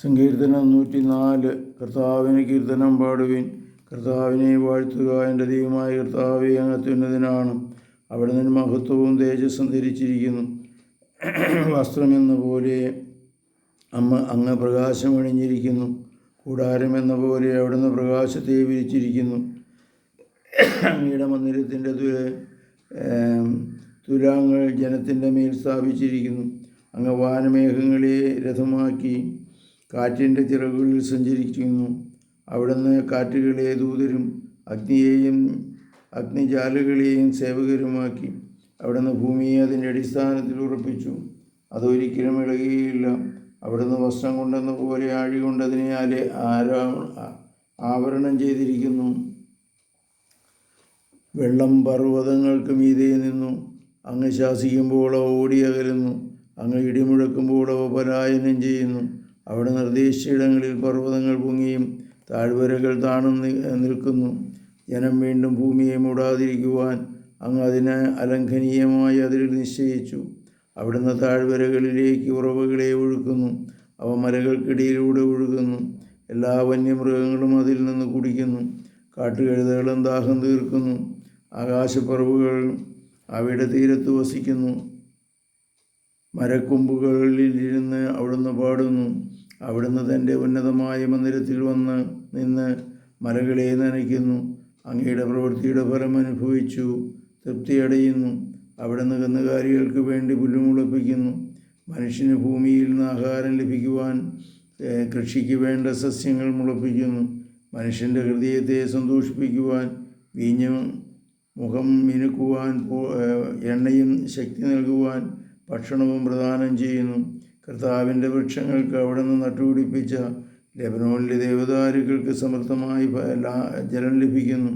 സങ്കീർത്തനം നൂറ്റി നാല് കർത്താവിന് കീർത്തനം പാടുവിൻ. കർത്താവിനെ വാഴ്ത്തുക എന്റെ ദൈവമായ കർത്താവെ അത്യുന്നതനാണ് അവിടെ നിന്ന് മഹത്വവും തേജസ്സും ധരിച്ചിരിക്കുന്നു. വസ്ത്രമെന്ന പോലെ അമ്മ അങ്ങ് പ്രകാശം അണിഞ്ഞിരിക്കുന്നു. കൂടാരം എന്ന പോലെ അവിടുന്ന് പ്രകാശത്തെ വിരിച്ചിരിക്കുന്നു. അങ്ങയുടെ മന്ദിരത്തിന്റെ തുല തുലാങ്ങൾ ജനത്തിന്റെ മേൽ സ്ഥാപിച്ചിരിക്കുന്നു. അങ്ങ് വാനമേഘങ്ങളെ രഥമാക്കി കാറ്റിന്റെ ചിറകുകളിൽ സഞ്ചരിക്കുന്നു. അവിടുന്ന് കാറ്റുകളെ ദൂതരും അഗ്നിയെയും അഗ്നിജാലുകളെയും സേവകരുമാക്കി അവിടുന്ന് ഭൂമിയെ അതിന്റെ അടിസ്ഥാനത്തിൽ ഉറപ്പിച്ചു. അതൊരിക്കലും ഇളകുകയില്ല. അവിടുന്ന് വസ്ത്രം കൊണ്ടെന്ന പോലെ ആഴി കൊണ്ടതിനെ അലെ ആവരണം ചെയ്തിരിക്കുന്നു. വെള്ളം പർവതങ്ങൾക്ക് മീതെ നിന്നു. അങ്ങ് ശാസിക്കുമ്പോൾ അവ ഓടിയകലുന്നു. അങ്ങ് ഇടിമുഴക്കുമ്പോൾ അവ പലായനം ചെയ്യുന്നു. അവിടെ നിർദ്ദേശിച്ചിടങ്ങളിൽ പർവതങ്ങൾ പൊങ്ങിയും താഴ്വരകൾ താണു നിൽക്കുന്നു. ജനം വീണ്ടും ഭൂമിയെ മൂടാതിരിക്കുവാൻ അങ്ങ് അതിന് അലംഘനീയമായി അതിൽ നിശ്ചയിച്ചു. അവിടുന്ന് താഴ്വരകളിലേക്ക് ഉറവുകളെ ഒഴുക്കുന്നു. അവ മലകൾക്കിടയിലൂടെ ഒഴുകുന്നു. എല്ലാ വന്യമൃഗങ്ങളും അതിൽ നിന്ന് കുടിക്കുന്നു. കാട്ടുകഴുതകളും ദാഹം തീർക്കുന്നു. ആകാശപ്പറവുകൾ അവയുടെ തീരത്ത് വസിക്കുന്നു. മരക്കൊമ്പുകളിൽ ഇരുന്ന് അവിടുന്ന് പാടുന്നു. അവിടുന്ന് തന്റെ ഉന്നതമായ മന്ദിരത്തിൽ വന്ന് നിന്ന് മലകളെ നനയ്ക്കുന്നു. അങ്ങയുടെ പ്രവൃത്തിയുടെ ഫലം അനുഭവിച്ചു. തൃപ്തിയടയുന്നു. അവിടുന്ന് കന്നുകാലികൾക്ക് വേണ്ടി പുല്ലുമുളപ്പിക്കുന്നു. മനുഷ്യന് ഭൂമിയിൽ നിന്ന് ആഹാരം ലഭിക്കുവാൻ കൃഷിക്ക് വേണ്ട സസ്യങ്ങൾ മുളപ്പിക്കുന്നു. മനുഷ്യന്റെ ഹൃദയത്തെ സന്തോഷിപ്പിക്കുവാൻ വീഞ്ഞും മുഖം മിനുക്കുവാൻ എണ്ണയും ശക്തി നൽകുവാൻ ഭക്ഷണവും പ്രദാനം ചെയ്യുന്നു. കർത്താവിന്റെ വൃക്ഷങ്ങൾക്ക് അവിടുന്ന് നട്ടുപിടിപ്പിച്ച ലബനോണിലെ ദേവദാരുക്കൾക്ക് സമൃദ്ധമായി ജലം ലഭിക്കുന്നു.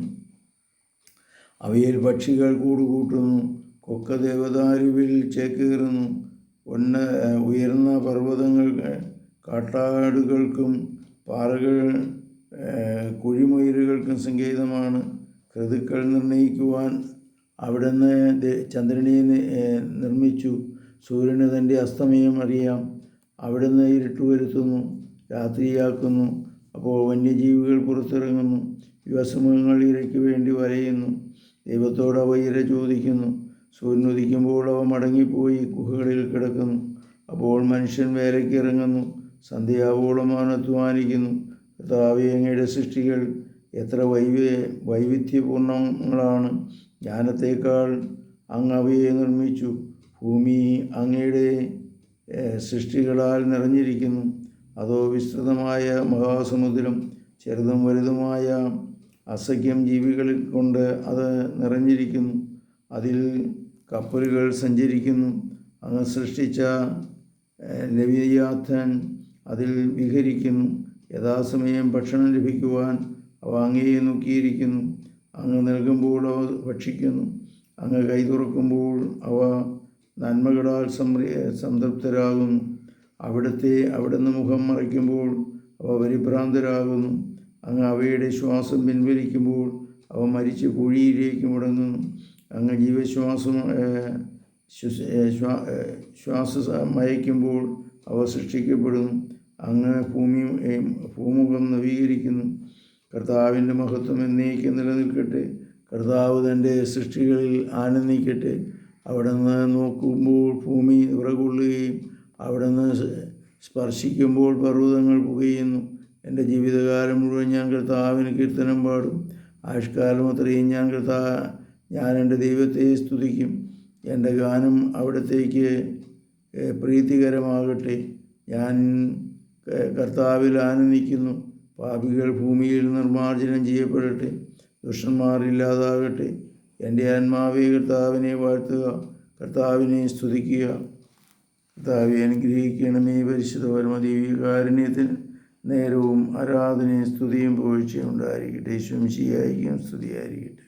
അവയിൽ പക്ഷികൾ കൂടുകൂട്ടുന്നു. കൊക്ക ദേവദാരുവിൽ ചേക്കേറുന്നു. ഒന്ന ഉയർന്ന പർവതങ്ങൾ കാട്ടാടുകൾക്കും പാറകൾ കുഴിമയിലുകൾക്കും സങ്കേതമാണ്. ഋതുക്കൾ നിർണയിക്കുവാൻ അവിടുന്ന് ചന്ദ്രനെ നിർമ്മിച്ചു. സൂര്യന് തന്റെ അസ്തമയം അറിയാം. അവിടുന്ന് ഇരുട്ട് വരുത്തുന്നു രാത്രിയാക്കുന്നു. അപ്പോൾ വന്യജീവികൾ പുറത്തിറങ്ങുന്നു യുവസമൂഹങ്ങൾ ഇരയ്ക്ക് വേണ്ടി വരയുന്നു. ദൈവത്തോട് അവ ഇര ചോദിക്കുന്നു. സൂര്യൻ ഉദിക്കുമ്പോൾ അവ മടങ്ങിപ്പോയി ഗുഹകളിൽ കിടക്കുന്നു. അപ്പോൾ മനുഷ്യൻ വേലയ്ക്ക് ഇറങ്ങുന്നു സന്ധ്യാവോളം അധ്വാനിക്കുന്നു. കർത്താവേ സൃഷ്ടികൾ എത്ര വൈവ്യ വൈവിധ്യപൂർണങ്ങളാണ് ജ്ഞാനത്തേക്കാൾ അങ്ങ് അവയെ നിർമ്മിച്ചു. ഭൂമി അങ്ങയുടെ സൃഷ്ടികളാൽ നിറഞ്ഞിരിക്കുന്നു. അതോ വിസ്തൃതമായ മഹാസമുദ്രം ചെറുതും വലുതുമായ അസഖ്യം ജീവികളിൽ കൊണ്ട് അത് നിറഞ്ഞിരിക്കുന്നു. അതിൽ കപ്പലുകൾ സഞ്ചരിക്കുന്നു. അങ്ങ് സൃഷ്ടിച്ച ലവിയാഥൻ അതിൽ വിഹരിക്കുന്നു. യഥാസമയം ഭക്ഷണം ലഭിക്കുവാൻ അവ അങ്ങയെ നോക്കിയിരിക്കുന്നു. അങ്ങ് നൽകുമ്പോൾ അവ ഭക്ഷിക്കുന്നു. അങ്ങ് കൈ തുറക്കുമ്പോൾ അവ നന്മകളാൽ സംറി സംതൃപ്തരാകുന്നു അവിടുത്തെ അവിടുന്ന് മുഖം മറയ്ക്കുമ്പോൾ അവ പരിഭ്രാന്തരാകുന്നു. അങ്ങ് അവയുടെ ശ്വാസം പിൻവലിക്കുമ്പോൾ അവ മരിച്ച് കുഴിയിലേക്ക് മുടങ്ങുന്നു. അങ്ങ് ജീവശ്വാസം ശ്വാസ മയക്കുമ്പോൾ അവ സൃഷ്ടിക്കപ്പെടുന്നു. അങ്ങ് ഭൂമി ഭൂമുഖം നവീകരിക്കുന്നു. കർത്താവിന്റെ മഹത്വം എന്നേക്ക് നിലനിൽക്കട്ടെ. കർത്താവ് തന്റെ സൃഷ്ടികളിൽ ആനന്ദിക്കട്ടെ. അവിടുന്ന് നോക്കുമ്പോൾ ഭൂമി വിറകൊള്ളുകയും അവിടുന്ന് സ്പർശിക്കുമ്പോൾ പർവതങ്ങൾ പുകയുന്നു. എന്റെ ജീവിതകാലം മുഴുവൻ ഞാൻ കർത്താവിന് കീർത്തനം പാടും. ആയുഷ്കാലം അത്രയും ഞാൻ കർത്താ ഞാൻ എന്റെ ദൈവത്തെ സ്തുതിക്കും. എന്റെ ഗാനം അവിടത്തേക്ക് പ്രീതികരമാകട്ടെ. ഞാൻ കർത്താവിൽ ആനന്ദിക്കുന്നു. പാപികൾ ഭൂമിയിൽ നിർമ്മാർജനം ചെയ്യപ്പെടട്ടെ. ദുഷ്ടന്മാർ ഇല്ലാതാകട്ടെ. എന്റെ ആത്മാവെ കർത്താവിനെ വാഴ്ത്തുക കർത്താവിനെ സ്തുതിക്കുക. കർത്താവെ അനുഗ്രഹിക്കണമേ പരിശുദ്ധ പരമദീവികാരുണ്യത്തിന് നേരവും ആരാധനയും സ്തുതിയും പുകഴ്ചയും ഉണ്ടായിരിക്കട്ടെ. ശംശിയായിരിക്കും സ്തുതിയായിരിക്കട്ടെ.